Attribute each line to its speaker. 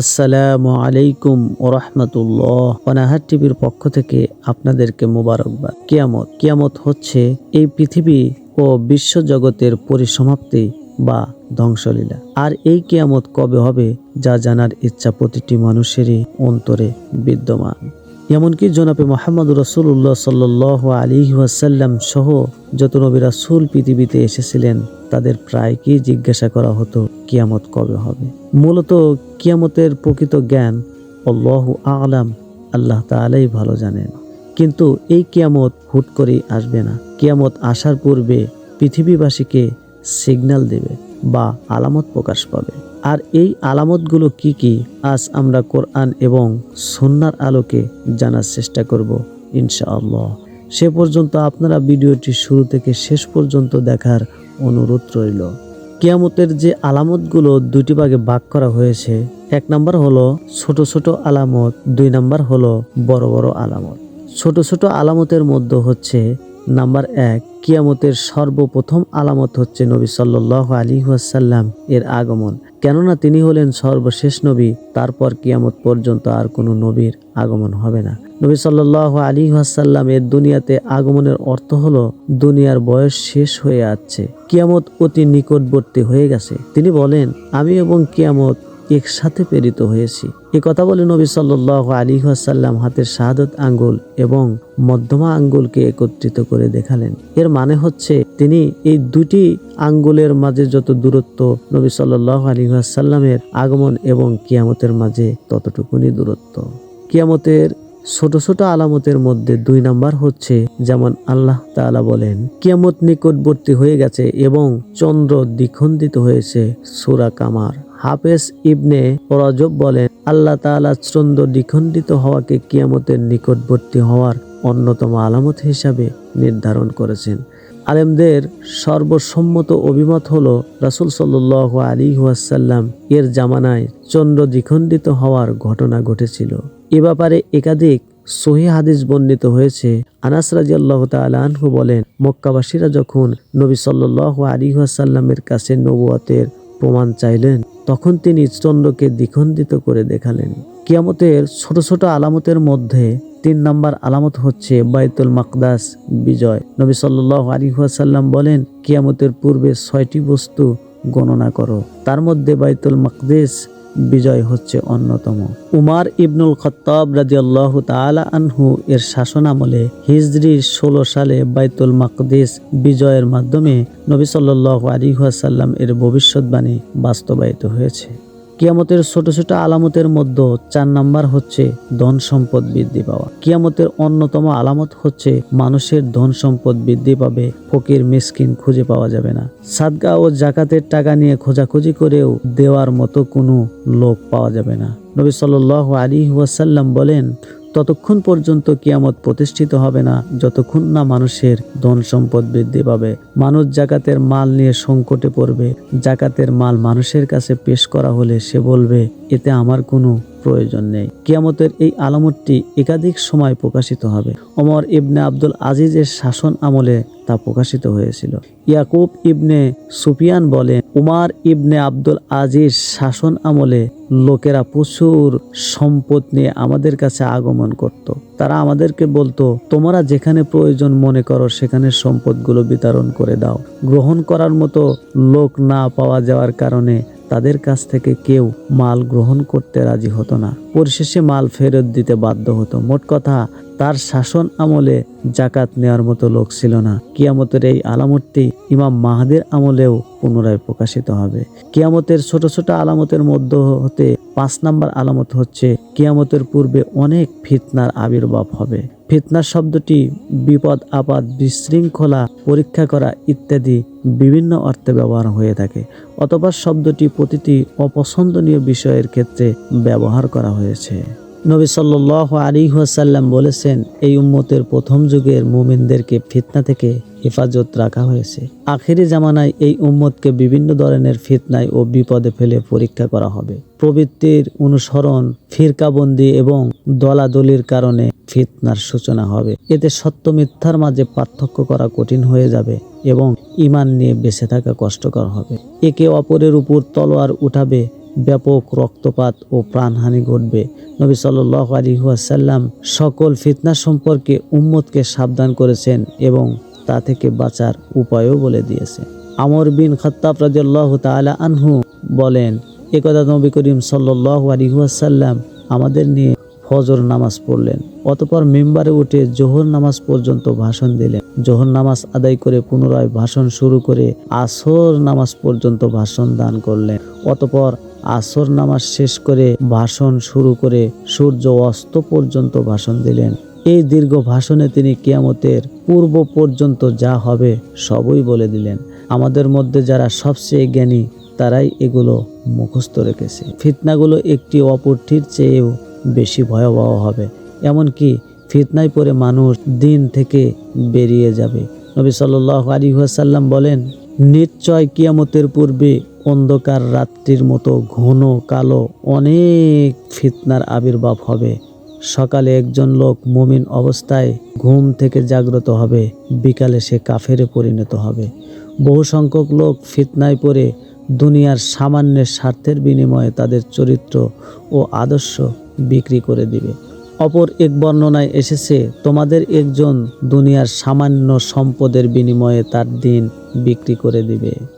Speaker 1: আসসালামু আলাইকুম ওরহমতুল্লাহ অনাহার টিভির পক্ষ থেকে আপনাদেরকে মোবারকবাদ। কিয়ামত কিয়ামত হচ্ছে এই পৃথিবী ও বিশ্বজগতের পরিসমাপ্তি বা ধ্বংসলীলা। আর এই কিয়ামত কবে হবে, যা জানার ইচ্ছা প্রতিটি মানুষেরই অন্তরে বিদ্যমান। এমনকি জনাবে মোহাম্মদ রসুল্লাহ সাল্লাহ আলী ওয়াসাল্লাম সহ যত নবী রাসূল পৃথিবীতে এসেছিলেন, তাদের প্রায় কি জিজ্ঞাসা করা হতো, কিয়ামত কবে হবে? মূলত কিয়ামতের প্রকৃত জ্ঞান অল্লাহ আলাম, আল্লাহ তালাই ভালো জানেন। কিন্তু এই কিয়ামত হুট করেই আসবে না। কিয়ামত আসার পূর্বে পৃথিবীবাসীকে সিগন্যাল দেবে বা আলামত প্রকাশ পাবে। আর এই আলামতগুলো কি কি, আজ আমরা কোরআন এবং সন্ন্যার আলোকে জানার চেষ্টা করব ইনশাআল্লাহ। সে পর্যন্ত আপনারা ভিডিওটি শুরু থেকে শেষ পর্যন্ত দেখার অনুরোধ রইল। কিয়ামতের যে আলামতগুলো দুটি ভাগে ভাগ করা হয়েছে, এক নাম্বার হলো ছোট ছোট আলামত, দুই নাম্বার হলো বড় বড় আলামত। ছোট ছোট আলামতের মধ্যে হচ্ছে নাম্বার এক, কিয়ামতের সর্বপ্রথম আলামত হচ্ছে নবী সাল্লাহ আলী ওয়াসাল্লাম এর আগমন। কেননা তিনি হলেন সর্বশেষ নবী, তারপর কিয়ামত পর্যন্ত আর কোনো নবীর আগমন হবে না। নবী সাল্লাহ আলী ওয়াসাল্লাম এর দুনিয়াতে আগমনের অর্থ হলো দুনিয়ার বয়স শেষ হয়ে যাচ্ছে, কিয়ামত অতি নিকটবর্তী হয়ে গেছে। তিনি বলেন, আমি এবং কিয়ামত একসাথে প্রেরিত হয়েছি। এ কথা বলে নবী সাল্লাহ আলী আসাল্লাম হাতের শাহাদত আঙ্গুল এবং মধ্যমা আঙ্গুলকে একত্রিত করে দেখালেন। এর মানে হচ্ছে, তিনি এই দুটি আঙ্গুলের মাঝে যত দূরত্ব নবী সাল্লাহ আলী আসাল্লামের আগমন এবং কিয়ামতের মাঝে ততটুকুনি দূরত্ব। কিয়ামতের ছোট ছোট আলামতের মধ্যে দুই নাম্বার হচ্ছে যেমন আল্লাহ তাআলা বলেন, কিয়ামত নিকটবর্তী হয়ে গেছে এবং চন্দ্র দ্বিখণ্ডিত হয়েছে, সুরা কামার। হাফেজ ইবনে রজব বলেন, আল্লাহ তাআলা চন্দ্র দ্বিখণ্ডিত হওয়াকে কিয়ামতের নিকটবর্তী হওয়ার অন্যতম আলামত হিসাবে নির্ধারণ করেছেন। আলেমদের সর্বসম্মত অভিমত হল, রাসুল সাল্লাহ আলী ওয়াসাল্লাম এর জামানায় চন্দ্র দ্বিখণ্ডিত হওয়ার ঘটনা ঘটেছিল। এ ব্যাপারে একাধিক সহি হাদিস বর্ণিত হয়েছে। আনাস রাজি আল্লাহ তালহু বলেন, মক্কাবাসীরা যখন নবী সাল্লাহ আলী ওয়াসাল্লামের কাছে নবুয়াতের প্রমাণ চাইলেন, তখন তিনি চন্দ্রকে দ্বিখণ্ডিত করে দেখালেন। কিয়ামতের ছোট ছোট আলামতের মধ্যে তিন নম্বর আলামত হচ্ছে বাইতুল মাকদাস বিজয়। নবী সাল্লাহ আলী ওয়াসাল্লাম বলেন, কিয়ামতের পূর্বে ছয়টি বস্তু গণনা করো। তার মধ্যে বাইতুল মাকদেস বিজয় হচ্ছে অন্যতম। উমার ইবনুল খত্তাব রাজিয়াল্লাহ তালা আনহু এর শাসন আমলে হিজরির ষোলো সালে বাইতুল মাকদিস বিজয়ের মাধ্যমে নবী সাল্লাহ আলী ওয়াসাল্লাম এর ভবিষ্যৎবাণী বাস্তবায়িত হয়েছে। কিয়ামতের ছোট ছোট আলামতের মধ্যে চার নাম্বার হচ্ছে ধন সম্পদ বৃদ্ধি পাওয়া। কিয়ামতের অন্যতম আলামত হচ্ছে মানুষের ধন সম্পদ বৃদ্ধি পাবে, ফকির, মিসকিন খুঁজে পাওয়া যাবে না। সাদগা ও জাকাতের টাকা নিয়ে খোঁজাখুঁজি করেও দেওয়ার মতো কোনো লোক পাওয়া যাবে না। নবী সাল্লাহ আলী ওয়াসাল্লাম বলেন ততক্ষণ পর্যন্ত কিয়ামত প্রতিষ্ঠিত হবে না, যতক্ষণ না মানুষের ধন সম্পদ বৃদ্ধি পাবে। মানুষ জাকাতের মাল নিয়ে সংকটে পড়বে। জাকাতের মাল মানুষের কাছে পেশ করা হলে সে বলবে, এতে আমার কোনো প্রয়োজন নেই। কিয়ামতের এই আলামতটি একাধিক সময় প্রকাশিত হবে। ওমর ইবনে আব্দুল আজিজের শাসন আমলে তা প্রকাশিত হয়েছিল। ইয়াকুব ইবনে সুফিয়ান বলেন, উমার ইবনে আব্দুল আজিজ শাসন আমলে লোকেরা প্রচুর সম্পদ নিয়ে আমাদের কাছে আগমন করত। তারা আমাদেরকে বলতো, তোমরা যেখানে প্রয়োজন মনে করো, সেখানে সম্পদগুলো বিতরণ করে দাও। গ্রহণ করার মতো লোক না পাওয়া যাওয়ার কারণে তাদের কাছ থেকে কেউ মাল গ্রহণ করতে রাজি হতো না। পরিশেষে মাল ফেরত দিতে বাধ্য হতো। মোট কথা তার শাসন আমলে জাকাত নেওয়ার মতো লোক ছিল না। কিয়ামতের এই আলামতটি ইমাম মাহাদের আমলেও পুনরায় প্রকাশিত হবে। কিয়ামতের ছোট ছোট আলামতের মধ্যে হতে পাঁচ নাম্বার আলামত হচ্ছে, কিয়ামতের পূর্বে অনেক ফিতনার আবির্ভাব হবে। ফিতনা শব্দটি বিপদ, আপদ, বিশৃঙ্খলা, পরীক্ষা করা ইত্যাদি বিভিন্ন অর্থে ব্যবহার হয়ে থাকে। অথবা শব্দটি প্রতিটি অপছন্দনীয় বিষয়ের ক্ষেত্রে ব্যবহার করা হয়েছে। নবী সাল্লাহ আলী ওয়াসাল্লাম বলেছেন, এই উম্মতের প্রথম যুগের মুমিনদেরকে ফিতনা থেকে হেফাজত রাখা হয়েছে। আখেরি জামানায় এই উম্মতকে বিভিন্ন ধরনের ফিতনায় ও বিপদে ফেলে পরীক্ষা করা হবে। প্রবৃত্তির অনুসরণ, ফিরকাবন্দি এবং দলাদলির কারণে ফিতনার সূচনা হবে। এতে সত্য মিথ্যার মাঝে পার্থক্য করা কঠিন হয়ে যাবে এবং ইমান নিয়ে বেঁচে থাকা কষ্টকর হবে। একে অপরের উপর তলোয়ার উঠাবে ব্যাপক রক্তপাত ও প্রাণহানি ঘটবে। নবী সাল্লাহ আলী ওয়াসাল্লাম সকল ফিতনা সম্পর্কে উম্মতকে সাবধান করেছেন এবং তা থেকে বাঁচার উপায়ও বলে দিয়েছে। আমর বিন খত্তাব রাজিয়াল্লাহ তাআলা আনহু বলেন একদা নবী করিম সাল্লাহ আলী ওয়াসাল্লাম আমাদের নিয়ে ফজর নামাজ পড়লেন, অতপর মেম্বারে উঠে জোহর নামাজ পর্যন্ত ভাষণ দিলেন। জোহর নামাজ আদায় করে পুনরায় ভাষণ শুরু করে আসর নামাজ পর্যন্ত ভাষণ দান করলেন। অতপর আসর নামাজ শেষ করে ভাষণ শুরু করে সূর্য অস্ত পর্যন্ত ভাষণ দিলেন। এই দীর্ঘ ভাষণে তিনি কিয়ামতের পূর্ব পর্যন্ত যা হবে সবই বলে দিলেন। আমাদের মধ্যে যারা সবচেয়ে জ্ঞানী, তারাই এগুলো মুখস্থ রেখেছে। ফিতনাগুলো একটি অপরটির চেয়েও বেশি ভয়াবহ হবে। এমনকি ফিতনায় পড়ে মানুষ দিন থেকে বেরিয়ে যাবে। নবী সাল্লাহ আলী বলেন নিশ্চয় কিয়ামতের পূর্বে অন্ধকার রাত্রির মতো ঘন কালো অনেক ফিতনার আবির্ভাব হবে। সকালে একজন লোক মুমিন অবস্থায় ঘুম থেকে জাগ্রত হবে, বিকালে সে কাফেরে পরিণত হবে। বহু সংখ্যক লোক ফিতনায় পড়ে দুনিয়ার সামান্য স্বার্থের বিনিময়ে তাদের চরিত্র ও আদর্শ বিক্রি করে দিবে। অপর এক বর্ণনায় এসেছে, তোমাদের একজন দুনিয়ার সামান্য সম্পদের বিনিময়ে তার দিন বিক্রি করে দিবে।